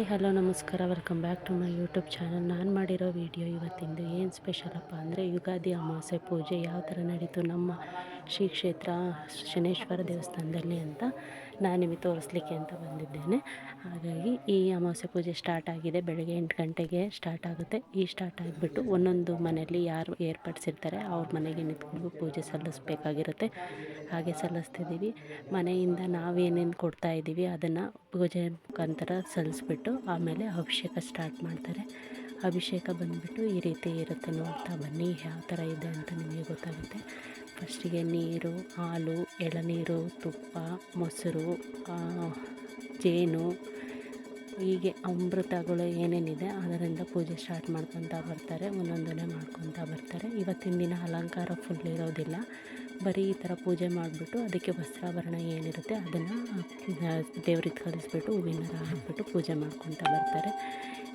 Hi, hello, ನಮಸ್ಕಾರ. Welcome back to my YouTube channel ನಾನು ಮಾಡಿರೋ ವಿಡಿಯೋ ಇವತ್ತಿಂದು ಏನು ಸ್ಪೆಷಲಪ್ಪ ಅಂದರೆ ಯುಗಾದಿ ಅಮಾವಾಸ್ಯೆ ಪೂಜೆ. ಯಾವ ಥರ ನಡೀತು ನಮ್ಮ ಶ್ರೀ ಕ್ಷೇತ್ರ ಶನೇಶ್ವರ ದೇವಸ್ಥಾನದಲ್ಲಿ ಅಂತ ನಾನು ನಿಮಗೆ ತೋರಿಸ್ಲಿಕ್ಕೆ ಅಂತ ಬಂದಿದ್ದೇನೆ. ಹಾಗಾಗಿ ಈ ಅಮಾವಾಸ್ಯೆ ಪೂಜೆ ಸ್ಟಾರ್ಟ್ ಆಗಿದೆ. ಬೆಳಗ್ಗೆ ಎಂಟು ಗಂಟೆಗೆ ಸ್ಟಾರ್ಟ್ ಆಗುತ್ತೆ. ಈ ಸ್ಟಾರ್ಟ್ ಆಗಿಬಿಟ್ಟು ಒಂದೊಂದು ಮನೆಯಲ್ಲಿ ಯಾರು ಏರ್ಪಡಿಸಿರ್ತಾರೆ ಅವ್ರ ಮನೆಗೆ ನಿಂತ್ಕೊಂಡು ಪೂಜೆ ಸಲ್ಲಿಸ್ಬೇಕಾಗಿರುತ್ತೆ. ಹಾಗೆ ಸಲ್ಲಿಸ್ತಿದ್ದೀವಿ. ಮನೆಯಿಂದ ನಾವೇನೇನು ಕೊಡ್ತಾ ಇದ್ದೀವಿ ಅದನ್ನು ಪೂಜೆ ಮುಖಾಂತರ ಸಲ್ಲಿಸ್ಬಿಟ್ಟು ಆಮೇಲೆ ಅಭಿಷೇಕ ಸ್ಟಾರ್ಟ್ ಮಾಡ್ತಾರೆ. ಅಭಿಷೇಕ ಬಂದುಬಿಟ್ಟು ಈ ರೀತಿ ಇರುತ್ತೆ ನೋಡ್ತಾ ಬನ್ನಿ. ಯಾವ ಥರ ಇದೆ ಅಂತ ನಿಮಗೆ ಗೊತ್ತಾಗುತ್ತೆ. ಫಸ್ಟಿಗೆ ನೀರು, ಹಾಲು, ಎಳನೀರು, ತುಪ್ಪ, ಮೊಸರು ಜೇನು, ಹೀಗೆ ಅಮೃತಗಳು ಏನೇನಿದೆ ಅದರಿಂದ ಪೂಜೆ ಸ್ಟಾರ್ಟ್ ಮಾಡ್ಕೊತಾ ಬರ್ತಾರೆ ಒಂದೊಂದನ್ನೇ ಮಾಡ್ಕೊತಾ ಬರ್ತಾರೆ. ಇವತ್ತಿನ ದಿನ ಅಲಂಕಾರ ಫುಲ್ ಇರೋದಿಲ್ಲ. ಬರೀ ಈ ಥರ ಪೂಜೆ ಮಾಡಿಬಿಟ್ಟು ಅದಕ್ಕೆ ವಸ್ತ್ರಾಭರಣ ಏನಿರುತ್ತೆ ಅದನ್ನು ದೇವ್ರಿಗೆ ಕಲಿಸ್ಬಿಟ್ಟು ಹೂವಿನ ಹಾಕ್ಬಿಟ್ಟು ಪೂಜೆ ಮಾಡ್ಕೊತಾ ಬರ್ತಾರೆ.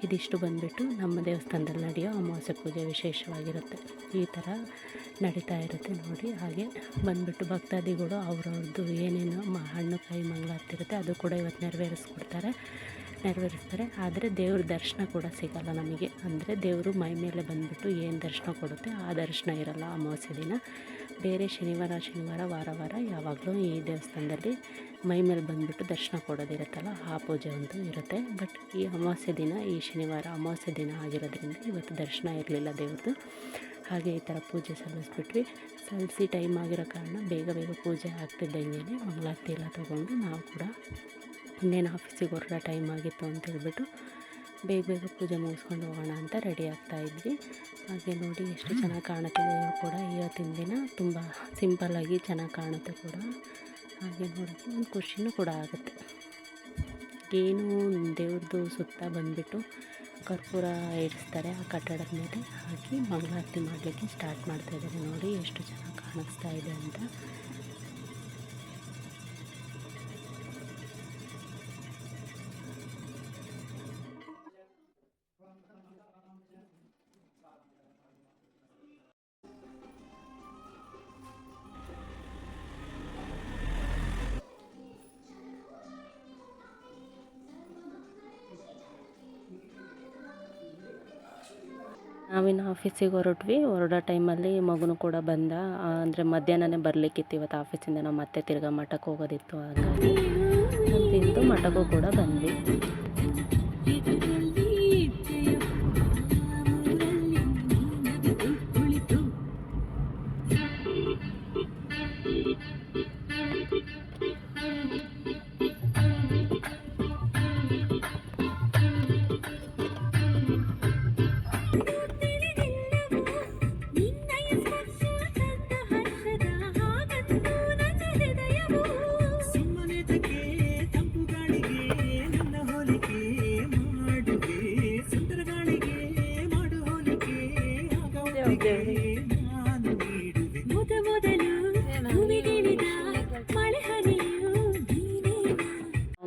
ಇದಿಷ್ಟು ಬಂದುಬಿಟ್ಟು ನಮ್ಮ ದೇವಸ್ಥಾನದಲ್ಲಿ ನಡೆಯೋ ಅಮಾವಾಸ್ಯೆ ಪೂಜೆ ವಿಶೇಷವಾಗಿರುತ್ತೆ. ಈ ಥರ ನಡೀತಾ ಇರುತ್ತೆ ನೋಡಿ. ಹಾಗೆ ಬಂದುಬಿಟ್ಟು ಭಕ್ತಾದಿಗಳು ಅವ್ರವ್ರದ್ದು ಏನೇನು ಮ, ಹಣ್ಣು, ಕಾಯಿ ಮಂಗಳಾರ್ತಿರುತ್ತೆ ಅದು ಕೂಡ ಇವತ್ತು ನೆರವೇರಿಸ್ಕೊಡ್ತಾರೆ. ನೆರವೇರಿಸ್ತಾರೆ. ಆದರೆ ದೇವ್ರ ದರ್ಶನ ಕೂಡ ಸಿಗಲ್ಲ ನಮಗೆ. ಅಂದರೆ ದೇವರು ಮೈ ಮೇಲೆ ಬಂದುಬಿಟ್ಟು ಏನು ದರ್ಶನ ಕೊಡುತ್ತೆ ಆ ದರ್ಶನ ಇರಲ್ಲ ಅಮಾವಾಸ್ಯೆ ದಿನ. ಬೇರೆ ಶನಿವಾರ ಶನಿವಾರ, ವಾರ ವಾರ ಯಾವಾಗಲೂ ಈ ದೇವಸ್ಥಾನದಲ್ಲಿ ಮೈ ಮೇಲೆ ಬಂದುಬಿಟ್ಟು ದರ್ಶನ ಕೊಡೋದಿರುತ್ತಲ್ಲ ಆ ಪೂಜೆ ಒಂದು ಇರುತ್ತೆ. ಬಟ್ ಈ ಅಮಾವಾಸ್ಯೆ ದಿನ, ಈ ಶನಿವಾರ ಅಮಾವಾಸ್ಯೆ ದಿನ ಆಗಿರೋದ್ರಿಂದ ಇವತ್ತು ದರ್ಶನ ಇರಲಿಲ್ಲ ದೇವ್ರದ್ದು. ಹಾಗೆ ಈ ಥರ ಪೂಜೆ ಸಲ್ಲಿಸ್ಬಿಟ್ವಿ. ಸಲ್ಲಿಸಿ ಟೈಮ್ ಆಗಿರೋ ಕಾರಣ ಬೇಗ ಬೇಗ ಪೂಜೆ ಆಗ್ತಿದ್ದಂಗೆ ಮಂಗಳಾರತಿ ಎಲ್ಲ ತೊಗೊಂಡು ನಾವು ಕೂಡ, ಇನ್ನೇನು ಆಫೀಸಿಗೆ ಹೊರಡೋ ಟೈಮ್ ಆಗಿತ್ತು ಅಂತ ಹೇಳ್ಬಿಟ್ಟು ಬೇಗ ಬೇಗ ಪೂಜೆ ಮುಗಿಸ್ಕೊಂಡು ಹೋಗೋಣ ಅಂತ ರೆಡಿ ಆಗ್ತಾ ಇದ್ವಿ. ಹಾಗೆ ನೋಡಿ ಎಷ್ಟು ಚೆನ್ನಾಗಿ ಕಾಣುತ್ತೆ ಕೂಡ ಇವತ್ತಿನ ದಿನ. ತುಂಬ ಸಿಂಪಲ್ಲಾಗಿ ಚೆನ್ನಾಗಿ ಕಾಣುತ್ತೆ ಕೂಡ. ಹಾಗೆ ನೋಡೋಕ್ಕೆ ಒಂದು ಖುಷಿನೂ ಕೂಡ ಆಗುತ್ತೆ. ಏನು ದೇವ್ರದ್ದು ಸುತ್ತ ಬಂದುಬಿಟ್ಟು ಕರ್ಪೂರ ಇಡಿಸ್ತಾರೆ ಆ ಕಟ್ಟಡದ ಮೇಲೆ. ಹಾಕಿ ಮಂಗಳಾರತಿ ಮಾಡಲಿಕ್ಕೆ ಸ್ಟಾರ್ಟ್ ಮಾಡ್ತಾಯಿದ್ದಾರೆ ನೋಡಿ ಎಷ್ಟು ಚೆನ್ನಾಗಿ ಕಾಣಿಸ್ತಾ ಇದೆ ಅಂತ. ನಾವಿನ್ನು ಆಫೀಸಿಗೆ ಹೊರಟ್ವಿ. ಹೊರಡೋ ಟೈಮಲ್ಲಿ ಮಗನೂ ಕೂಡ ಬಂದ. ಅಂದರೆ ಮಧ್ಯಾಹ್ನನೇ ಬರಲಿಕ್ಕಿತ್ತು. ಇವತ್ತು ಆಫೀಸಿಂದ ನಾವು ಮತ್ತೆ ತಿರ್ಗಾ ಮಠಕ್ಕೆ ಹೋಗೋದಿತ್ತು. ಹಾಗಾಗಿ ತಿಂದು ಮಠಕ್ಕೂ ಕೂಡ ಬಂದ್ವಿ.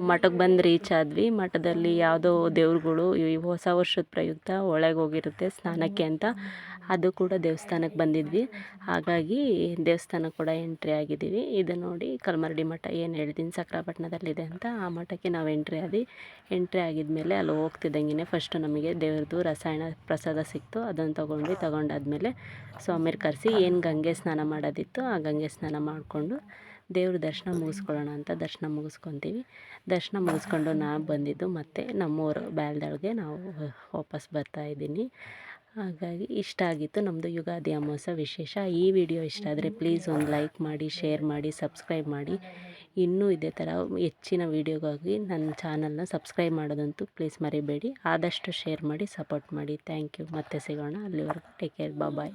ಮಠಕ್ಕೆ ಬಂದು ರೀಚ್ ಆದ್ವಿ. ಮಠದಲ್ಲಿ ಯಾವುದೋ ದೇವ್ರುಗಳು ಈ ಹೊಸ ವರ್ಷದ ಪ್ರಯುಕ್ತ ಒಳಗೆ ಹೋಗಿರುತ್ತೆ ಸ್ನಾನಕ್ಕೆ ಅಂತ. ಅದು ಕೂಡ ದೇವಸ್ಥಾನಕ್ಕೆ ಬಂದಿದ್ವಿ. ಹಾಗಾಗಿ ದೇವಸ್ಥಾನ ಕೂಡ ಎಂಟ್ರಿ ಆಗಿದ್ದೀವಿ. ಇದು ನೋಡಿ ಕಲ್ಮರಡಿ ಮಠ ಏನು ಹೇಳಿದ್ದೀನಿ ಸಕ್ರಾಪಟ್ಟಣದಲ್ಲಿದೆ ಅಂತ. ಆ ಮಠಕ್ಕೆ ನಾವು ಎಂಟ್ರಿ ಆದಿ ಎಂಟ್ರಿ ಆಗಿದ್ಮೇಲೆ ಅಲ್ಲಿ ಹೋಗ್ತಿದ್ದಂಗೆ ಫಸ್ಟು ನಮಗೆ ದೇವ್ರದ್ದು ರಸಾಯನ ಪ್ರಸಾದ ಸಿಕ್ತು. ಅದನ್ನು ತೊಗೊಂಡ್ವಿ, ತೊಗೊಂಡಾದ್ಮೇಲೆ ಸ್ವಾಮಿಯರ್ ಕರೆಸಿ ಏನು ಗಂಗೆ ಸ್ನಾನ ಮಾಡೋದಿತ್ತು, ಆ ಗಂಗೆ ಸ್ನಾನ ಮಾಡಿಕೊಂಡು ದೇವ್ರ ದರ್ಶನ ಮುಗಿಸ್ಕೊಳ್ಳೋಣ ಅಂತ ದರ್ಶನ ಮುಗಿಸ್ಕೊತೀವಿ. ದರ್ಶನ ಮುಗಿಸ್ಕೊಂಡು ನಾನು ಬಂದಿದ್ದು ಮತ್ತು ನಮ್ಮೂರು ಬ್ಯಾಲ್ದೊಳಗೆ ನಾವು ವಾಪಸ್ ಬರ್ತಾಯಿದ್ದೀನಿ ಹಾಗಾಗಿ ಇಷ್ಟ ಆಗಿತ್ತು ನಮ್ಮದು ಯುಗಾದಿ ಅಮಾವಾಸ್ಯೆ ವಿಶೇಷ. ಈ ವಿಡಿಯೋ ಇಷ್ಟ ಆದರೆ ಪ್ಲೀಸ್ ಒಂದು ಲೈಕ್ ಮಾಡಿ ಶೇರ್ ಮಾಡಿ ಸಬ್ಸ್ಕ್ರೈಬ್ ಮಾಡಿ. ಇನ್ನೂ ಇದೇ ಥರ ಹೆಚ್ಚಿನ ವೀಡಿಯೋಗಾಗಿ ನನ್ನ ಚಾನಲ್ನ ಸಬ್ಸ್ಕ್ರೈಬ್ ಮಾಡೋದಂತೂ ಪ್ಲೀಸ್ ಮರಿಬೇಡಿ. ಆದಷ್ಟು ಶೇರ್ ಮಾಡಿ ಸಪೋರ್ಟ್ ಮಾಡಿ. ಥ್ಯಾಂಕ್ ಯು ಮತ್ತೆ ಸಿಗೋಣ ಅಲ್ಲಿವರೆಗೂ. Take care bye